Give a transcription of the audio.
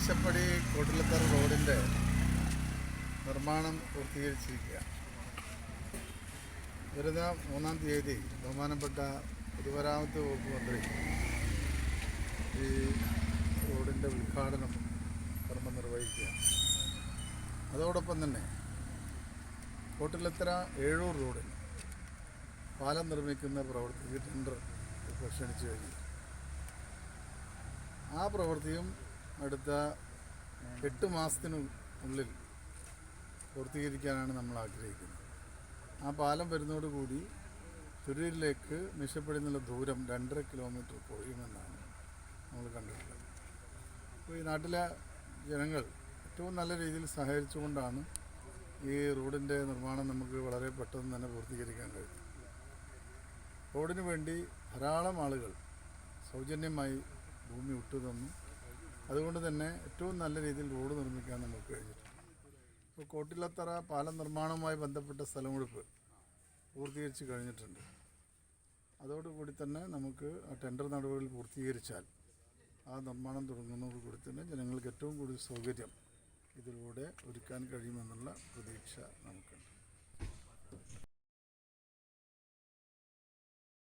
വിശപ്പടി കോട്ടിലത്തറ റോഡിന്റെ നിർമ്മാണം പൂർത്തീകരിച്ചിരിക്കുകയാണ് വരുന്ന മൂന്നാം തീയതി ബഹുമാനപ്പെട്ട പൊതുമരാമത്ത് വകുപ്പ് മന്ത്രി ഈ റോഡിന്റെ ഉദ്ഘാടനം കർമ്മം നിർവഹിക്കുക. അതോടൊപ്പം തന്നെ കോട്ടിലത്തറ ഏഴൂർ റോഡിൽ പാലം നിർമ്മിക്കുന്ന പ്രവൃത്തിക്ക് ടെൻഡർ ക്ഷണിച്ചു കഴിഞ്ഞു. ആ പ്രവൃത്തിയും അടുത്ത എട്ട് മാസത്തിനുള്ളിൽ പൂർത്തീകരിക്കാനാണ് നമ്മൾ ആഗ്രഹിക്കുന്നത്. ആ പാലം വരുന്നതോടുകൂടി തുരൂരിലേക്ക് മിഷപ്പടി ദൂരം രണ്ടര കിലോമീറ്റർ കുറയുമെന്നാണ് നമ്മൾ കണ്ടിട്ടുള്ളത്. അപ്പോൾ ഈ നാട്ടിലെ ജനങ്ങൾ ഏറ്റവും നല്ല രീതിയിൽ സഹകരിച്ചുകൊണ്ടാണ് ഈ റോഡിന്റെ നിർമ്മാണം നമുക്ക് വളരെ പെട്ടെന്ന് തന്നെ പൂർത്തീകരിക്കാൻ കഴിയും റോഡിന് വേണ്ടി ധാരാളം ആളുകൾ സൗജന്യമായി ഭൂമി വിട്ടു തന്നു അതുകൊണ്ട് തന്നെ ഏറ്റവും നല്ല രീതിയിൽ റോഡ് നിർമ്മിക്കാൻ നമുക്ക് കഴിഞ്ഞിട്ടുണ്ട്. ഇപ്പോൾ കോട്ടിലത്തറ പാലം നിർമ്മാണവുമായി ബന്ധപ്പെട്ട സ്ഥലമെടുപ്പ് പൂർത്തീകരിച്ച് കഴിഞ്ഞിട്ടുണ്ട്. അതോടുകൂടി തന്നെ നമുക്ക് ആ ടെൻഡർ നടപടികൾ പൂർത്തീകരിച്ചാൽ ആ നിർമ്മാണം തുടങ്ങുന്നതോടുകൂടി തന്നെ ജനങ്ങൾക്ക് ഏറ്റവും കൂടുതൽ സൗകര്യം ഇതിലൂടെ ഒരുക്കാൻ കഴിയുമെന്നുള്ള പ്രതീക്ഷ